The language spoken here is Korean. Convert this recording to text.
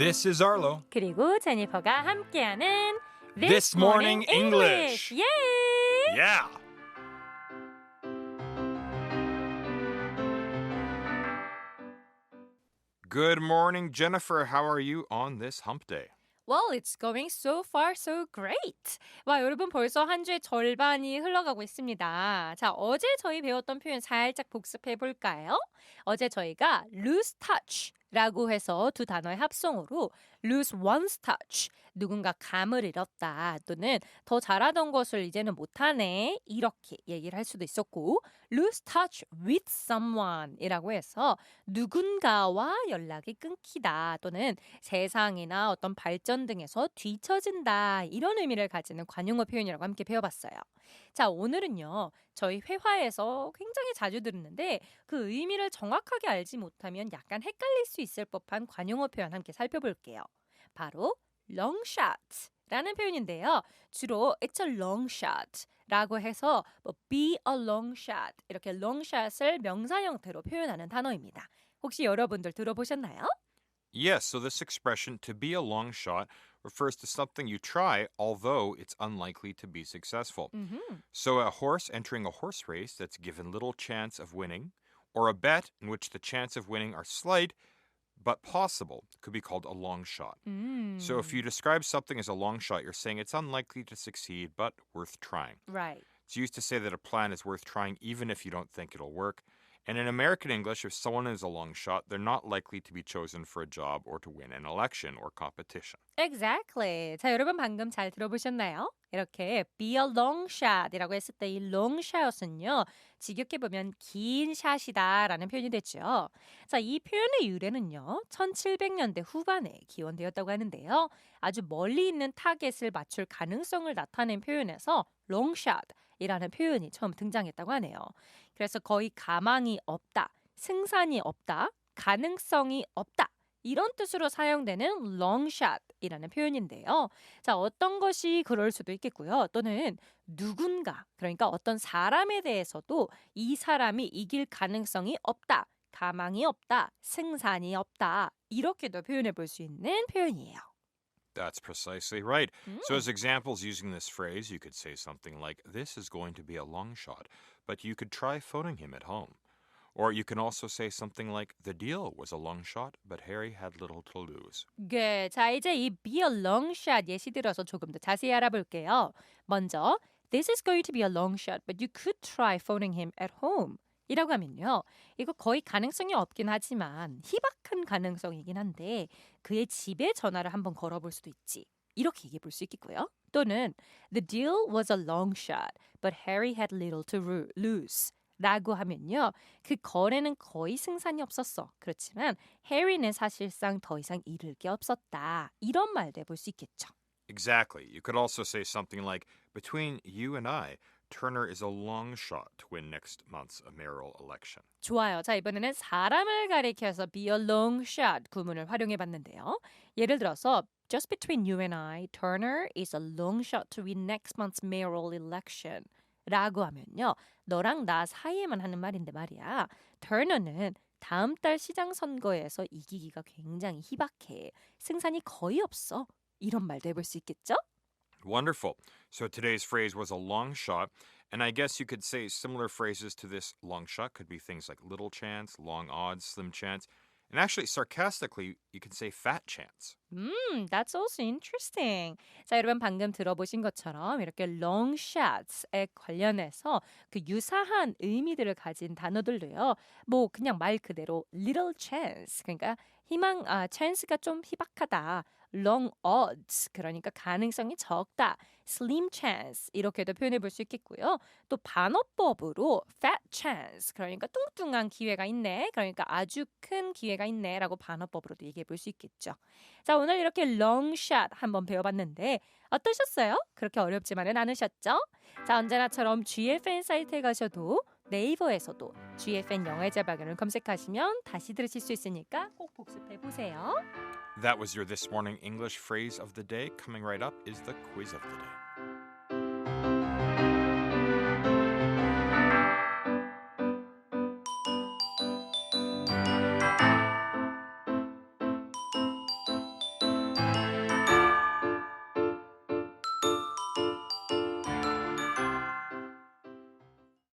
This is Arlo. 그리고 제니퍼가 함께하는 This Morning English. 예! Yeah. Good morning, Jennifer. How are you on this hump day? Well, it's going so far so great. 와, 여러분 벌써 한 주의 절반이 흘러가고 있습니다. 자, 어제 저희 배웠던 표현 살짝 복습해 볼까요? 어제 저희가 lose touch 라고 해서 두 단어의 합성어로 lose one's touch 누군가 감을 잃었다 또는 더 잘하던 것을 이제는 못하네 이렇게 얘기를 할 수도 있었고 lose touch with someone 이라고 해서 누군가와 연락이 끊기다 또는 세상이나 어떤 발전 등에서 뒤처진다 이런 의미를 가지는 관용어 표현이라고 함께 배워봤어요. 자 오늘은요 저희 회화에서 굉장히 자주 듣는데 그 의미를 정확하게 알지 못하면 약간 헷갈릴 수 있을 법한 관용어 표현 함께 살펴볼게요. 바로 long shot라는 표현인데요. 주로 it's a long shot라고 해서 뭐 be a long shot 이렇게 long shot을 명사 형태로 표현하는 단어입니다. 혹시 여러분들 들어보셨나요? Yes, so this expression, to be a long shot, refers to something you try, although it's unlikely to be successful. Mm-hmm. So, a horse entering a horse race that's given little chance of winning, or a bet in which the chance of winning are slight but possible, could be called a long shot. Mm. So, if you mm. describe something as a long shot, you're saying it's unlikely to succeed but worth trying. Right. It's used to say that a plan is worth trying even if you don't think it'll work. And in American English, if someone is a long shot, they're not likely to be chosen for a job or to win an election or competition. Exactly. 자, 여러분 방금 잘 들어보셨나요? 이렇게 be a long shot이라고 했을 때 이 long shot은요. 직역해 보면 긴 샷이다라는 표현이 됐죠. 자, 이 표현의 유래는요. 1700년대 후반에 기원되었다고 하는데요. 아주 멀리 있는 타겟을 맞출 가능성을 나타낸 표현에서 long shot 이라는 표현이 처음 등장했다고 하네요. 그래서 거의 가망이 없다, 승산이 없다, 가능성이 없다. 이런 뜻으로 사용되는 shot이라는 표현인데요. 자, 어떤 것이 그럴 수도 있겠고요. 또는 누군가, 그러니까 어떤 사람에 대해서도 이 사람이 이길 가능성이 없다, 가망이 없다, 승산이 없다. 이렇게도 표현해 볼 수 있는 표현이에요. That's precisely right. So, as examples using this phrase, you could say something like, This is going to be a long shot, but you could try phoning him at home. Or you can also say something like, The deal was a long shot, but Harry had little to lose. 네, 자 이제 이 be a long shot 예시 들어서 조금 더 자세히 알아볼게요. 먼저 This is going to be a long shot, but you could try phoning him at home. 이라고 하면요. 이거 거의 가능성이 없긴 하지만 희박한 가능성이긴 한데 그의 집에 전화를 한번 걸어볼 수도 있지. 이렇게 얘기해 볼 수 있겠고요. 또는 The deal was a long shot, but Harry had little to lose. 라고 하면요. 그 거래는 거의 승산이 없었어. 그렇지만 해리는 사실상 더 이상 잃을 게 없었다. 이런 말도 해볼 수 있겠죠. Exactly. You could also say something like, Between you and I, Turner is a long shot to win next month's mayoral election. 좋아요. 자, 이번에는 사람을 가리켜서 be a long shot 구문을 활용해 봤는데요. 예를 들어서 Just between you and I, Turner is a long shot to win next month's mayoral election. 라고 하면요. 너랑 나 사이에만 하는 말인데 말이야. Turner는 다음 달 시장 선거에서 이기기가 굉장히 희박해. 승산이 거의 없어. 이런 말도 해볼 수 있겠죠? Wonderful. So today's phrase was a long shot. And I guess you could say similar phrases to this long shot could be things like little chance, long odds, slim chance. And actually, sarcastically, you can say fat chance. 음, that's also interesting. 자, 여러분 방금 들어보신 것처럼 이렇게 long shots에 관련해서 그 유사한 의미들을 가진 단어들도요. 뭐 그냥 말 그대로 little chance 그러니까 희망 아 chance가 좀 희박하다. Long odds 그러니까 가능성이 적다. slim chance 이렇게도 표현해 볼 수 있겠고요. 또 반어법으로 fat chance 그러니까 뚱뚱한 기회가 있네. 그러니까 아주 큰 기회가 있네라고 반어법으로도 얘기해 볼 수 있겠죠. 자, 오늘 이렇게 롱샷 한번 배워봤는데 어떠셨어요? 그렇게 어렵지만은 않으셨죠? 자, 언제나처럼 GFN 사이트에 가셔도 네이버에서도 GFN 영어의 자박을 검색하시면 다시 들으실 수 있으니까 꼭 복습해 보세요. That was your This Morning English phrase of the day. Coming right up is the quiz of the day.